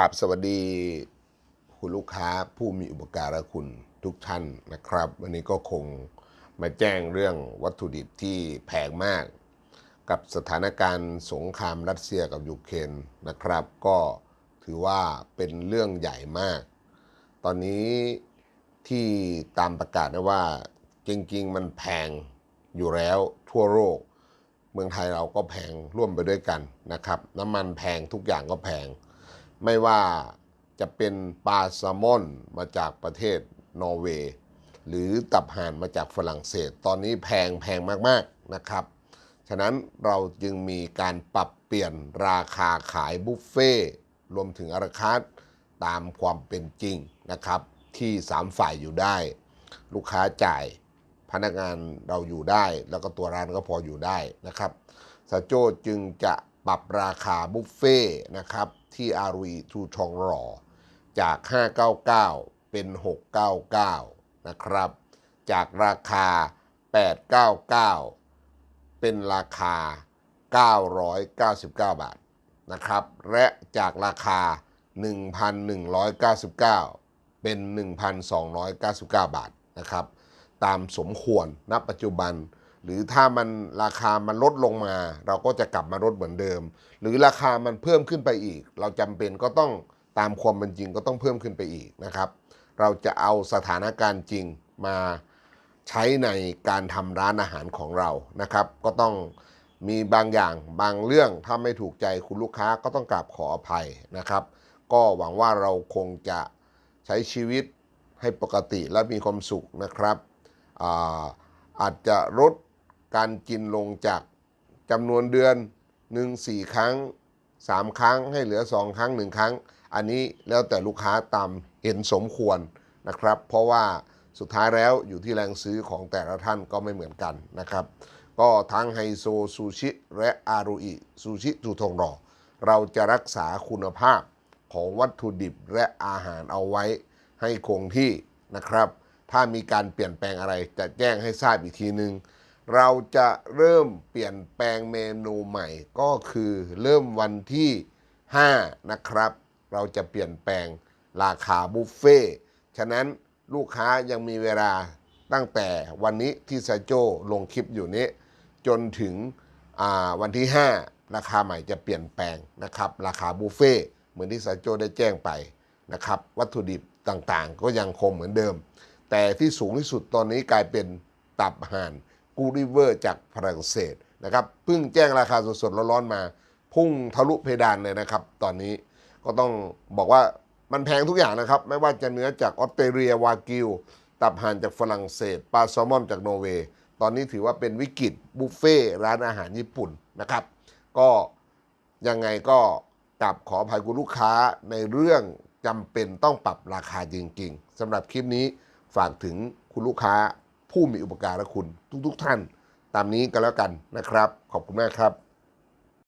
กราบสวัสดีคุณลูกค้าผู้มีอุปการะคุณทุกท่านนะครับ วันนี้ก็คงมาแจ้งเรื่องวัตถุดิบที่แพงมาก กับสถานการณ์สงครามรัสเซียกับยูเครนนะครับ ก็ถือว่าเป็นเรื่องใหญ่มาก ตอนนี้ที่ตามประกาศนะว่าจริงๆ มันแพงอยู่แล้วทั่วโลกเมืองไทยเราก็แพงร่วมไปด้วยกันนะครับ น้ำมันแพงทุกอย่างก็แพง ไม่ว่าจะเป็นปลาแซลมอนมาจากประเทศนอร์เวย์หรือตับห่านมาจากฝรั่งเศส ตอนนี้แพงแพงมากๆนะครับ ฉะนั้นเราจึงมีการปรับเปลี่ยนราคาขายบุฟเฟ่ต์รวมถึงอาราคาร์ทตามความเป็นจริงนะครับ ที่ 3 ฝ่ายอยู่ได้ ลูกค้าจ่ายพนักงานเราอยู่ได้ แล้วก็ตัวร้านก็พออยู่ได้นะครับสาโจจึงจะ ปรับราคาบุฟเฟ่ต์นะครับที่อารีทูทองหล่อจาก 599 เป็น 699 นะครับ จากราคา 899 เป็นราคา 999 บาทนะครับ และจากราคา 1,199 เป็น 1,299 บาทนะครับ ตามสมควรณปัจจุบัน หรือถ้ามันราคามันลดลงมา เราก็จะกลับมาลดเหมือนเดิม หรือราคามันเพิ่มขึ้นไปอีก เราจำเป็นก็ต้องตามความเป็นจริงก็ต้องเพิ่มขึ้นไปอีกนะครับ เราจะเอาสถานการณ์จริงมาใช้ในการทำร้านอาหารของเรานะครับ ก็ต้องมีบางอย่างบางเรื่องถ้าไม่ถูกใจคุณลูกค้าก็ต้องกราบขออภัยนะครับ ก็หวังว่าเราคงจะใช้ชีวิตให้ปกติและมีความสุขนะครับอาอาจจะลด การกินลงจากจำนวนเดือนหนึ่งสี่ครั้งสามครั้งให้เหลือสองครั้งหนึ่งครั้ง อันนี้แล้วแต่ลูกค้าตามเห็นสมควรนะครับ เพราะว่าสุดท้ายแล้วอยู่ที่แรงซื้อของแต่ละท่านก็ไม่เหมือนกันนะครับ ก็ทั้งไฮโซซูชิและอารุอิซูชิทูทงหล่อเราจะรักษาคุณภาพของวัตถุดิบและอาหารเอาไว้ให้คงที่นะครับ ถ้ามีการเปลี่ยนแปลงอะไรจะแจ้งให้ทราบอีกทีนึง เราจะเริ่มเปลี่ยนแปลงเมนูใหม่ ก็คือเริ่มวันที่ 5 นะครับ เราจะเปลี่ยนแปลงราคาบุฟเฟ่ฉะนั้นลูกค้ายังมีเวลาตั้งแต่วันนี้ที่ซาโจลงคลิปอยู่นี้ จนถึงวันที่ 5 ราคาใหม่จะเปลี่ยนแปลงนะครับ ราคาบุฟเฟ่เหมือนที่ซาโจได้แจ้งไปนะครับ วัตถุดิบต่างๆ ก็ยังคงเหมือนเดิม แต่ที่สูงที่สุดตอนนี้กลายเป็นตับห่าน กูริเวอร์จากฝรั่งเศสนะครับเพิ่งแจ้งราคาสดๆร้อนๆมา พุ่งทะลุเพดานเลยนะครับ ตอนนี้ก็ต้องบอกว่ามันแพงทุกอย่างนะครับ ไม่ว่าจะเนื้อจากออสเตรเลียวากิว ตับห่านจากฝรั่งเศสปลาแซลมอนจากนอร์เวย์ตอนนี้ถือว่าเป็นวิกฤตบุฟเฟ่ร้านอาหารญี่ปุ่นนะครับ ก็ยังไงก็กลับขออภัยคุณลูกค้าในเรื่องจำเป็นต้องปรับราคาจริง ๆสำหรับคลิปนี้ฝากถึงคุณลูกค้า ผู้มีอุปการะคุณทุก ๆ ท่าน ตามนี้ก็แล้วกันนะครับ ขอบคุณมากครับ